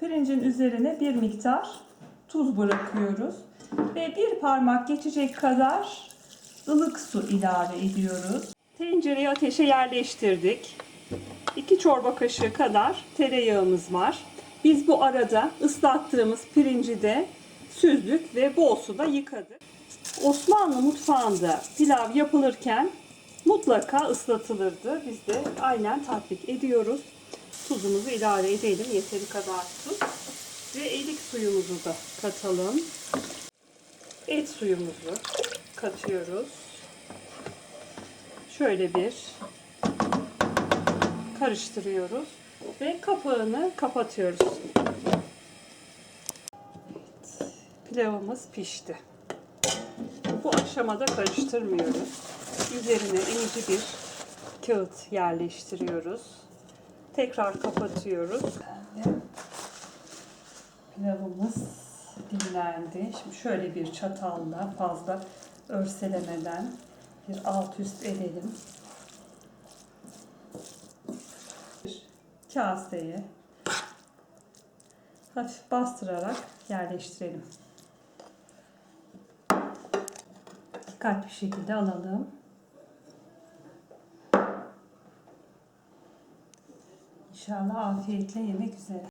Pirincin üzerine bir miktar tuz bırakıyoruz. Ve bir parmak geçecek kadar ılık su ilave ediyoruz. Tencereyi ateşe yerleştirdik. 2 çorba kaşığı kadar tereyağımız var. Biz bu arada ıslattığımız pirinci de süzdük ve bol suda yıkadık. Osmanlı mutfağında pilav yapılırken mutlaka ıslatılırdı. Biz de aynen tatbik ediyoruz. Tuzumuzu ilave edelim. Yeteri kadar tuz. Ve elik suyumuzu da katalım. Et suyumuzu katıyoruz. Şöyle bir karıştırıyoruz ve kapağını kapatıyoruz. Evet, pilavımız pişti. Bu aşamada karıştırmıyoruz. Üzerine enici bir kağıt yerleştiriyoruz. Tekrar kapatıyoruz. Pilavımız dinlendi. Şimdi şöyle bir çatalla fazla örselemeden bir alt üst edelim. Bir kaseye hafif bastırarak yerleştirelim. Dikkatli bir şekilde alalım. İnşallah afiyetle yemek üzere.